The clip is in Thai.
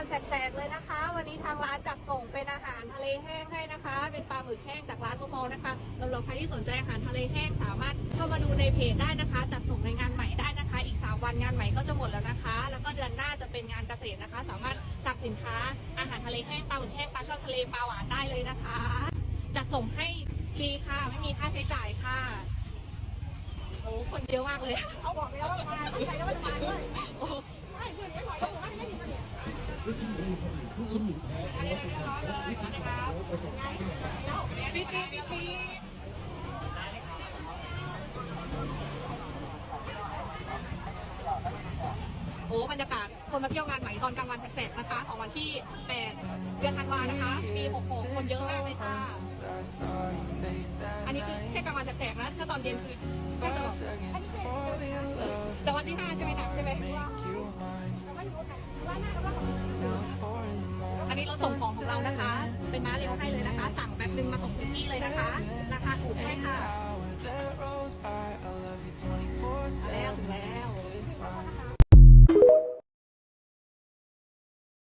วันแสกๆเลยนะคะ วันนี้ทางร้านจัดส่งเป็นอาหารทะเลแห้งให้นะคะ เป็นปลาหมึกแห้งจากร้านโมโมนะคะสำหรับใครที่สนใจอาหารทะเลแห้งสามารถเข้ามาดูในเพจได้นะคะ จัดส่งในงานใหม่ได้นะคะ อีกสามวันงานใหม่ก็จะหมดแล้วนะคะ แล้วก็เดือนหน้าจะเป็นงานเกษตรนะคะ สามารถสั่งสินค้าอาหารทะเลแห้งปลาหมึกแห้งปลาช่อนทะเลปลาหวานได้เลยนะคะ จัดส่งให้ฟรีค่ะไม่มีค่าใช้จ่ายค่ะโอ้คนเยอะมากเลย เขาบอกแล้วว่ามาตั้งใจแล้วว่ามาด้วย โอ้บรรยากาศคนมาเที่ยวงานใหม่ตอนกลางวันแสกๆนะคะ ของวันที่8เดือนธันวานะคะ ปี66คนเยอะมากเลยค่ะ อันนี้คือแค่กลางวันแสกๆนะ ถ้าตอนเย็นคือแค่จะแบบแต่วันที่5ใช่ไหมหนักใช่ไหม อันนี้เราส่งของของเรานะคะ เป็นม้าเร็วให้เลยนะคะ สั่งแบบนึงมาส่งถึงที่เลยนะคะ